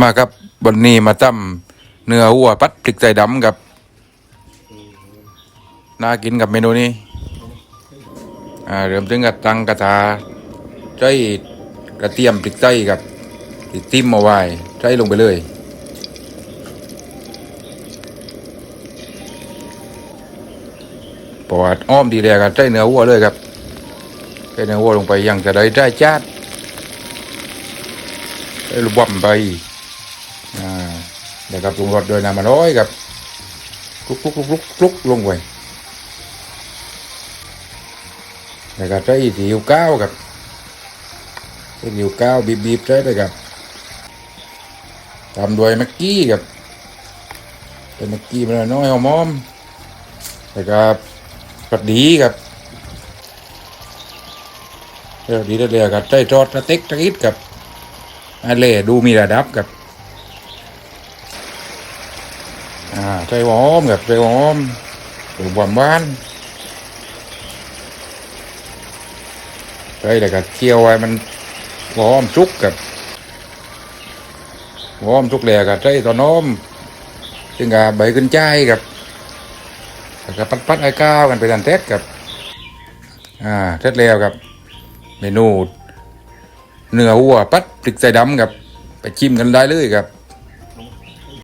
มาครับวันนี้มาตั้มเนื้อวัวปัดพริกใส่ดำกับน่ากินกับเมนูนี้อ่าเริ่มถึงกับตังกระทาใจกระเทียมพริกไส้กับติ้มมาไว้ใจลงไปเลยปอดอ้อมดีแลกันใจเนื้อวัวเลยครับใจเนื้อวัวลงไปยังจะได้ได้จัดได้รูบอมไป เดี๋ยวกับปรุงรสด้วยน้ำมันร้อยครับคลุกคลุกคลุกคลุกคลุกลงไปเดี๋ยวก็ใส่สีอิ๊วก้าวครับใส่สีอิ๊วก้าวบีบบีบใส่เลยครับตามด้วยแม็กกี้ครับเป็นแม็กกี้มันน้อยหอมหอมแล้วก็กระดีครับเดี๋ยวดีได้เลยครับใส่ทอดสเต็กตะกิดครับอันเล่ดูมีระดับครับ อ่าใจหอมกับใจหอมหรือหวานบ้านใจแต่กับเคี่ยวไว้มันหอมชุกกับหอมชุกแหลกกับใจตอนน้อมจึงกับใบขึ้นใจกับแล้วกับปัดปัดไอ้ก้าวกันไปดันเท็ดกับ อ่าเท็ดแล้วกับ เมนูเนื้อวัวปัดพริกใส่ดำกับ ไปชิมกันได้เลยครับ